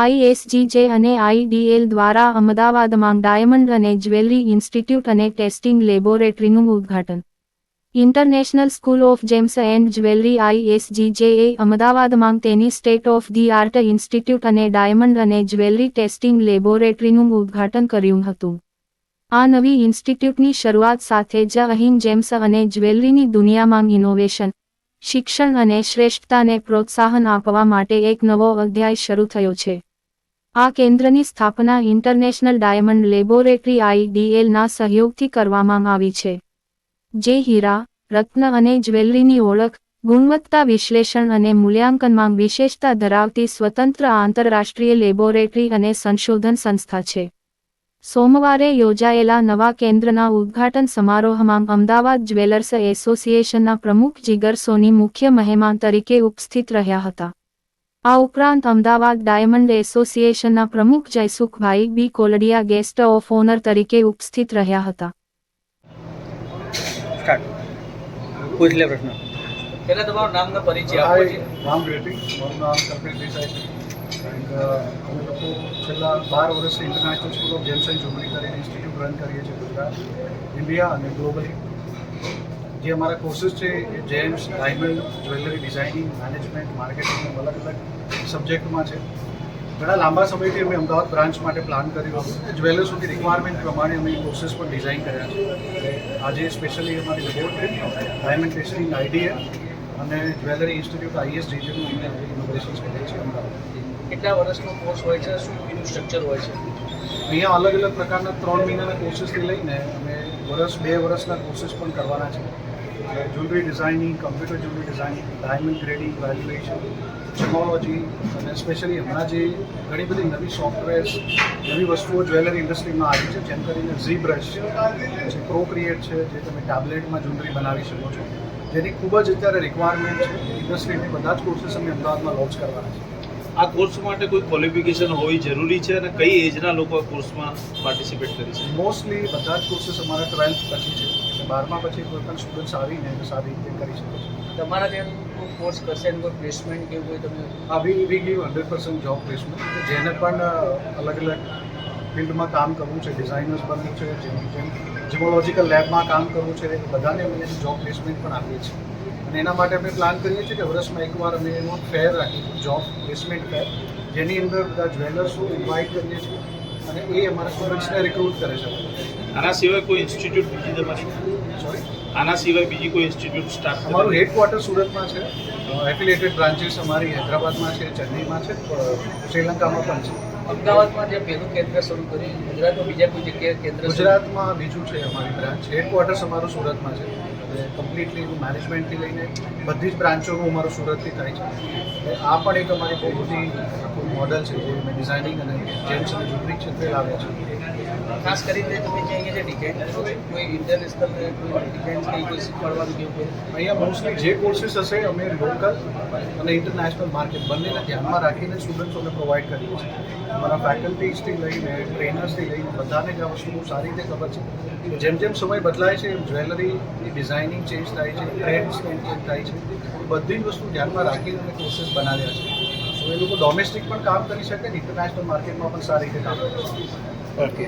આઈએસજીજે અને આઈડીએલ દ્વારા અમદાવાદમાં ડાયમંડ અને જ્વેલરી ઇન્સ્ટિટ્યૂટ અને ટેસ્ટિંગ લેબોરેટરીનું ઉદ્ઘાટન. International school of gems and jewellery ISGJ અમદાવાદમાં તેની state of the art institute અને ડાયમંડ અને જ્વેલરી ટેસ્ટિંગ લેબોરેટરીનું ઉદ્ઘાટન કર્યું હતું. આ નવી ઇન્સ્ટિટ્યૂટની શરૂઆત સાથે જ અહીં જેમ્સ અને જ્વેલરીની દુનિયામાં ઇનોવેશન, શિક્ષણ અને શ્રેષ્ઠતાને પ્રોત્સાહન આપવા માટે એક નવો અધ્યાય શરૂ થયો છે. આ કેન્દ્રની સ્થાપના ઇન્ટરનેશનલ ડાયમંડ લેબોરેટરી આઈડીએલના સહયોગથી કરવામાં આવી છે. જે હીરા, રત્ન અને જ્વેલરીની ઓળખ, ગુણવત્તા વિશ્લેષણ અને મૂલ્યાંકનમાં વિશેષતા ધરાવતી સ્વતંત્ર આંતરરાષ્ટ્રીય લેબોરેટરી અને સંશોધન સંસ્થા છે. સોમવારે યોજાયેલા નવા કેન્દ્રના ઉદ્ઘાટન સમારોહમાં અમદાવાદ જ્વેલર્સ એસોસિએશનના પ્રમુખ જીગર સોની મુખ્ય મહેમાન તરીકે ઉપસ્થિત રહ્યા હતા. આ ઉપરાંત અમદાવાદ ડાયમંડ એસોસિએશનના પ્રમુખ Jaysukhbhai B Koladiya guest of honour તરીકે ઉપસ્થિત રહ્યા હતા. સ્ટાર્ટ. પ્રશ્ન. પહેલા તમારું નામ પરિચય આપો હાય રામ મારું નામ કલ્પેશ દેસાઈ અમે લોકો છેલ્લા બાર વર્ષથી international school of gems and jewellery કરીને ઇન્સ્ટિટ્યૂટ રન કરીએ છીએ ગુજરાત ઇન્ડિયા અને ગ્લોબલી જે અમારા કોર્સિસ છે એ gems diamond jewellery designing management marketing અલગ અલગ સબ્જેક્ટમાં છે. ઘણા લાંબા સમયથી અમે અમદાવાદ બ્રાન્ચ માટે પ્લાન કર્યું હતું. કે જ્વેલર્સોની રિક્વાયરમેન્ટ પ્રમાણે અમે કોર્સિસ પણ ડિઝાઇન કર્યા છે. આજે સ્પેશિયલી અમારી લેબોરેટરી ડાયમંડ ટેસ્ટિંગ આઈડીએ અને જ્વેલરી ઇન્સ્ટિટ્યૂટ આઈએસડીજીનું અમે ઇનોગ્રેશન કરીએ છીએ અમદાવાદ. કેટલા વર્ષનો કોર્સ હોય છે? શું એનું સ્ટ્રક્ચર હોય છે? અહીંયા અલગ અલગ પ્રકારના ત્રણ મહિનાના કોર્સીસથી લઈને અમે વર્ષ બે વર્ષના કોર્સીસ પણ કરવાના છે. Jewellery designing computer jewellery designing diamond grading valuation technology અને સ્પેશિયલી હમણાં જે ઘણી બધી નવી સોફ્ટવેર્સ નવી વસ્તુઓ જ્વેલરી ઇન્ડસ્ટ્રીમાં આવી છે જેમ કરીને ઝી બ્રશ છે પ્રો પ્રોક્રિએટ છે જે તમે ટેબ્લેટમાં જ્વેલરી બનાવી શકો છો. જેની ખૂબ જ અત્યારે રિક્વાયરમેન્ટ છે ઇન્ડસ્ટ્રીની બધા જ કોર્સીસ અમે અમદાવાદમાં લોન્ચ કરવાના છે. આ કોર્સ માટે કોઈ ક્વોલિફિકેશન હોવી જરૂરી છે અને કઈ એજના લોકો આ કોર્સમાં પાર્ટિસિપેટ કરી છે મોસ્ટલી બધા જ કોર્સીસ અમારા ટ્વેલ્થ પછી છે. બારમા પછી કોઈ પણ સ્ટુડન્ટ્સ આવીને સારી રીતે કરી શકે છે. તમારા ત્યાં કોઈ કોર્સ કરશે કોઈ પ્લેસમેન્ટ કે કોઈ તમે આવી we give hundred percent job placement જેને પણ અલગ અલગ ફિલ્ડમાં કામ કરવું છે ડિઝાઇનર્સ બનવું છે જેમ જેમ જીમોલોજીકલ લેબમાં કામ કરવું છે એ બધાને અમે જોબ પ્લેસમેન્ટ પણ આપીએ છીએ. અને એના માટે અમે પ્લાન કરીએ છીએ કે વર્ષમાં એકવાર અમે એનો ફેર રાખીએ જોબ પ્લેસમેન્ટ ફેર જેની અંદર બધા જ્વેલર્સો ઇન્વાઇટ કરીએ છીએ અને એ અમારા સ્ટુડન્ટ્સને રિક્રુટ કરે છે. આના સિવાય કોઈ ઇન્સ્ટિટ્યૂટ બીજી તમારી સોરી આના સિવાય બીજી કોઈ ઇન્સ્ટિટ્યૂટ સ્ટાર્ટ અમારું હેડક્વાર્ટર સુરતમાં છે. એફિલેટેડ બ્રાન્ચીસ અમારી હૈદરાબાદમાં છે ચેન્નઈમાં છે શ્રીલંકામાં પણ છે. અમદાવાદમાં જે પહેલું કેન્દ્ર શરૂ કર્યું ગુજરાતમાં બીજા કોઈ જગ્યાએ કેન્દ્ર ગુજરાતમાં બીજું છે અમારી બ્રાન્ચ હેડક્વાર્ટર્સ અમારું સુરતમાં છે. કમ્પ્લીટલી મેનેજમેન્ટથી લઈને બધી જ બ્રાન્ચોનું અમારું સુરતથી થાય છે. એટલે આ પણ એક અમારી બહુ બધી મોડલ છે જે મેં ડિઝાઇનિંગ અને જેમ્સ અને જ્વેલરી ક્ષેત્રે લાવ્યા છે. ખાસ કરીને તમે જે અહીંયા જે ડિઝાઇન કરો કોઈ ઇન્ટરનેશનલ કોઈ ડિઝાઇન કંઈ કોઈ શીખવાડવાનું કે અહીંયા મોસ્ટલી જે કોર્સીસ હશે અમે લોકલ અને ઇન્ટરનેશનલ માર્કેટ બંનેને ધ્યાનમાં રાખીને સ્ટુડન્ટ્સોને પ્રોવાઈડ કરીએ છીએ. અમારા ફેકલ્ટીઝથી લઈને ટ્રેનર્સથી લઈને બધાને જ આ વસ્તુ બહુ સારી રીતે ખબર છે. જેમ જેમ સમય બદલાય છે એમ જ્વેલરીની ડિઝાઇનિંગ ચેન્જ થાય છે ટ્રેન્ડ્સ ચેન્જ થાય છે. બધી જ વસ્તુ ધ્યાનમાં રાખીને અમે કોર્સીસ બનાવ્યા છે. સો એ લોકો ડોમેસ્ટિક પણ કામ કરી શકે ને ઇન્ટરનેશનલ માર્કેટમાં પણ સારી રીતે કામ કરી શકે. ઓકે